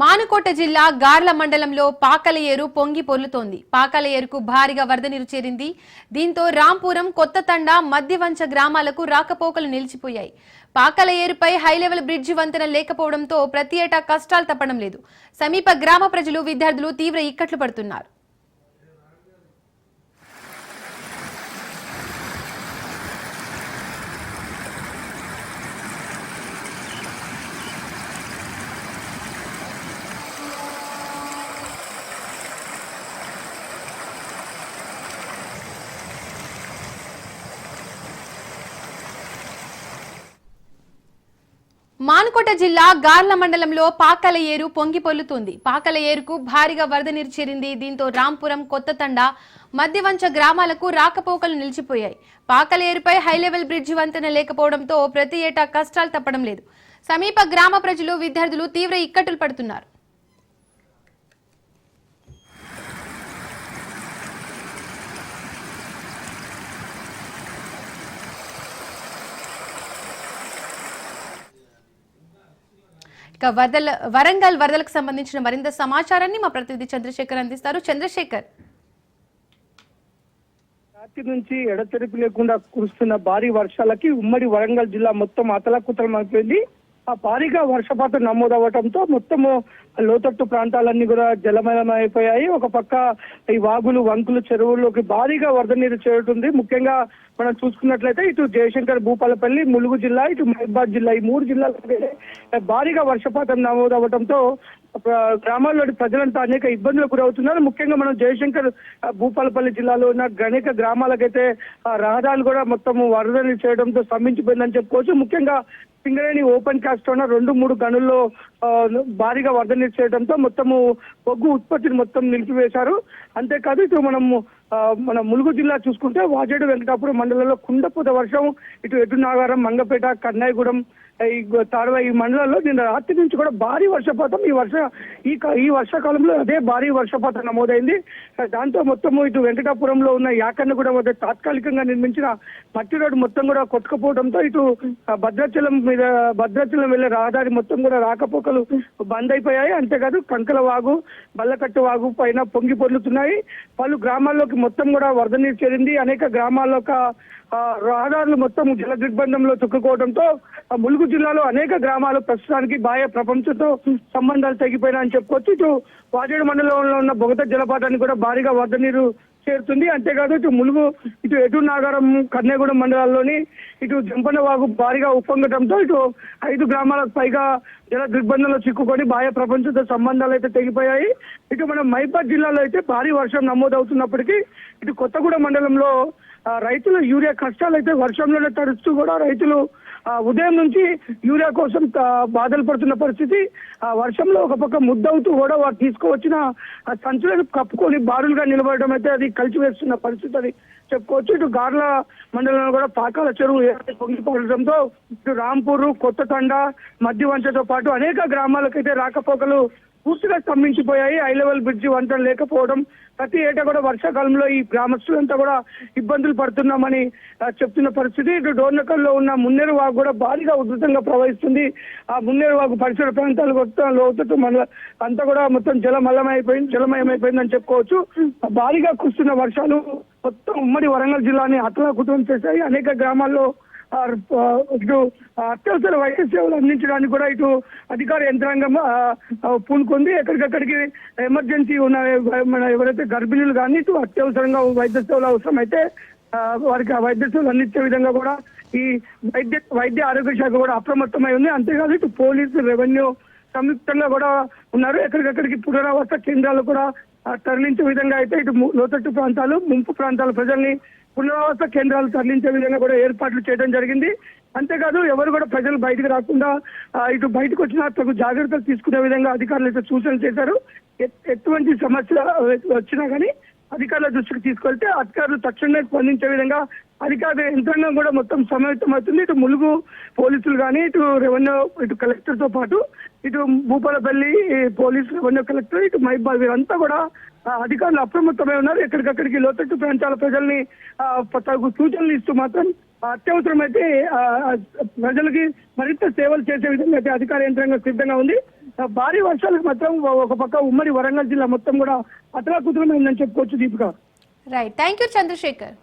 మానుకోట జిల్లా గార్ల మండలంలో పాకల ఏరు పొంగి పొర్లుతోంది. పాకల ఏరుకు భారీగా వరద నీరు చేరింది. దీంతో రాంపురం కొత్త తండ మధ్యవంచ గ్రామాలకు రాకపోకలు నిలిచిపోయాయి. పాకల ఏరుపై హైలెవెల్ బ్రిడ్జి వంతెన లేకపోవడంతో ప్రతి ఏటా కష్టాలు తప్పడం లేదు. సమీప గ్రామ ప్రజలు విద్యార్థులు తీవ్ర ఇక్కట్లు పడుతున్నారు. మానుకోట జిల్లా గార్ల మండలంలో పాకల ఏరు పొంగి పొల్లుతుంది. పాకల ఏరుకు భారీగా వరద నీరు చేరింది. దీంతో రాంపురం కొత్తతండ మధ్యవంచ గ్రామాలకు రాకపోకలు నిలిచిపోయాయి. పాకల ఏరుపై హైలెవెల్ బ్రిడ్జి వంతెన లేకపోవడంతో ప్రతి ఏటా కష్టాలు తప్పడం లేదు. సమీప గ్రామ ప్రజలు విద్యార్థులు తీవ్ర ఇక్కట్టులు పడుతున్నారు. ఇక వరదల వరంగల్ వరదలకు సంబంధించిన మరింత సమాచారాన్ని మా ప్రతినిధి చంద్రశేఖర్ అందిస్తారు. చంద్రశేఖర్. రాత్రి నుంచి ఎడతెరిపి లేకుండా కురుస్తున్న భారీ వర్షాలకి ఉమ్మడి వరంగల్ జిల్లా మొత్తం అతలాకుతలం అయిపోయింది భారీగా వర్షపాతం నమోదవడంతో మొత్తము లోతట్టు ప్రాంతాలన్నీ కూడా జలమయమైపోయాయి. అయిపోయాయి ఒక పక్క ఈ వాగులు వంకులు చెరువుల్లోకి భారీగా వరద నీరు చేరుతుంది. ముఖ్యంగా మనం చూసుకున్నట్లయితే ఇటు జయశంకర్ భూపాలపల్లి ములుగు జిల్లా ఇటు మహిబాద్ జిల్లా ఈ మూడు జిల్లాలకి భారీగా వర్షపాతం నమోదవడంతో గ్రామాల్లోని ప్రజలంతా అనేక ఇబ్బందులకు గురవుతున్నారు. ముఖ్యంగా మనం జయశంకర్ భూపాలపల్లి జిల్లాలో ఉన్న అనేక గ్రామాలకైతే రహదారులు కూడా మొత్తం వరదలు చేయడంతో స్తంభించిపోయిందని చెప్పుకోవచ్చు. ముఖ్యంగా సింగరేణి ఓపెన్ కాస్ట్ ఉన్న రెండు మూడు గనుల్లో భారీగా వరద నీరు చేయడంతో మొత్తము బొగ్గు ఉత్పత్తిని మొత్తం నిలిపివేశారు. అంతేకాదు ఇటు మనము ఆ, మన ములుగు జిల్లా చూసుకుంటే వాజేడు వెంకటాపురం మండలంలో కుండపూత వర్షం ఇటు ఎటునాగారం మంగపేట కన్నాయిగూడెం ఈ తాడవ ఈ మండలాల్లో నిన్న రాత్రి నుంచి కూడా భారీ వర్షపాతం. ఈ వర్ష ఈ ఈ వర్షాకాలంలో అదే భారీ వర్షపాతం నమోదైంది. దాంతో మొత్తము ఇటు వెంకటాపురంలో ఉన్న యాకన్నగూడెం వద్ద తాత్కాలికంగా నిర్మించిన మట్టి రోడ్డు మొత్తం కూడా కొట్టుకుపోవడంతో ఇటు భద్రాచలం మీద భద్రాచలం వెళ్ళే రహదారి మొత్తం కూడా రాకపోకలు బంద్ అయిపోయాయి. అంతేకాదు కంకల వాగు బల్లకట్టు వాగు పైన పొంగి పొర్లుతున్నాయి. పలు గ్రామాల్లోకి మొత్తం కూడా వరద నీరు చేరింది. అనేక గ్రామాల్లో ఒక, రహదారులు మొత్తం జల దిగ్బంధంలో చుక్కుకోవడంతో ములుగు జిల్లాలో అనేక గ్రామాలు ప్రస్తుతానికి బాహ్య ప్రపంచంతో సంబంధాలు తగ్గిపోయినాయని చెప్పుకోవచ్చు. ఇటు వాజేడు మండలంలో ఉన్న బొగత జలపాతానికి కూడా భారీగా వరద నీరు చేరుతుంది. అంతేకాదు ఇటు ములుగు ఇటు ఎటు నాగారం కన్యాగూడెం మండలాల్లోని ఇటు జంపన వాగు భారీగా ఉప్పొంగటంతో ఇటు ఐదు గ్రామాలకు పైగా జల దిగ్బంధంలో చిక్కుకొని బాహ్య ప్రపంచంతో సంబంధాలు అయితే తెగిపోయాయి. ఇటు మన మైబాద్ జిల్లాలో అయితే భారీ వర్షం నమోదవుతున్నప్పటికీ ఇటు కొత్తగూడెం మండలంలో రైతుల యూరియా కష్టాలు అయితే వర్షంలోనే తడుస్తూ కూడా రైతులు ఉదయం నుంచి యూరియా కోసం బాధలు పడుతున్న పరిస్థితి ఆ వర్షంలో ఒక పక్క ముద్దవుతూ కూడా వారు తీసుకువచ్చిన ఆ సంచులను కప్పుకొని బారులుగా నిలబడడం అయితే అది కలిసివేస్తున్న పరిస్థితి అది. చెప్పుకోవచ్చు. ఇటు గార్ల మండలంలో కూడా పాకాల చెరువు పొంగిపోవడంతో ఇటు రాంపూరు కొత్త తండ మధ్యవంచతో పాటు అనేక గ్రామాలకైతే రాకపోకలు పూర్తిగా స్తంభించిపోయాయి. హై లెవెల్ బ్రిడ్జి వంతెన లేకపోవడం ప్రతి ఏటా కూడా వర్షాకాలంలో ఈ గ్రామస్తులంతా కూడా ఇబ్బందులు పడుతున్నామని చెప్తున్న పరిస్థితి. ఇటు డోర్నకల్లో ఉన్న మున్నేరు వాగు కూడా భారీగా ఉధృతంగా ప్రవహిస్తుంది. ఆ మున్నేరు వాగు పరిసర ప్రాంతాలు మొత్తం లోతట్టు మన అంతా కూడా మొత్తం జలమల్లమైపోయింది జలమయమైపోయిందని చెప్పుకోవచ్చు. భారీగా కురుస్తున్న వర్షాలు మొత్తం ఉమ్మడి వరంగల్ జిల్లాని అతలాకుతం చేశాయి. అనేక గ్రామాల్లో ఇటు అత్యవసర వైద్య సేవలు అందించడానికి కూడా ఇటు అధికార యంత్రాంగం పూనుకుంది. ఎక్కడికక్కడికి ఎమర్జెన్సీ ఉన్న మన ఎవరైతే గర్భిణులు కానీ ఇటు అత్యవసరంగా వైద్య సేవలు అవసరమైతే అయితే వారికి ఆ వైద్య సేవలు అందించే విధంగా కూడా ఈ వైద్య వైద్య ఆరోగ్య శాఖ కూడా అప్రమత్తమై ఉంది. అంతేకాదు ఇటు పోలీసు రెవెన్యూ సంయుక్తంగా కూడా ఉన్నారు. ఎక్కడికక్కడికి పునరావాస కేంద్రాలు కూడా తరలించే విధంగా అయితే ఇటు లోతట్టు ప్రాంతాలు ముంపు ప్రాంతాల ప్రజల్ని పునరావాస కేంద్రాలు తరలించే విధంగా కూడా ఏర్పాట్లు చేయడం జరిగింది. అంతేకాదు ఎవరు కూడా ప్రజలు బయటకు రాకుండా ఇటు బయటకు వచ్చినా తగు జాగ్రత్తలు తీసుకునే విధంగా అధికారులు అయితే సూచనలు చేశారు. ఎటువంటి సమస్య వచ్చినా కానీ అధికారుల దృష్టికి తీసుకెళ్తే అధికారులు తక్షణమే స్పందించే విధంగా అధికార యంత్రాంగం కూడా మొత్తం సమాయత్తమవుతుంది ఇటు ములుగు పోలీసులు కానీ ఇటు రెవెన్యూ ఇటు కలెక్టర్తో పాటు ఇటు భూపాలపల్లి పోలీసు రెవెన్యూ కలెక్టర్ ఇటు మైబాల్ వీరంతా కూడా అధికారులు అప్రమత్తమై ఉన్నారు. ఎక్కడికక్కడికి లోతట్టు ప్రాంతాల ప్రజల్ని తగు సూచనలు ఇస్తూ మాత్రం అత్యవసరమైతే ప్రజలకి మరింత సేవలు చేసే విధంగా అయితే అధికార యంత్రాంగం సిద్ధంగా ఉంది. భారీ వర్షాలకు మాత్రం ఒక పక్క ఉమ్మడి వరంగల్ జిల్లా మొత్తం కూడా అతలాకుతలమైందని చెప్పుకోవచ్చు Deepika. Right thank you Chandrashekar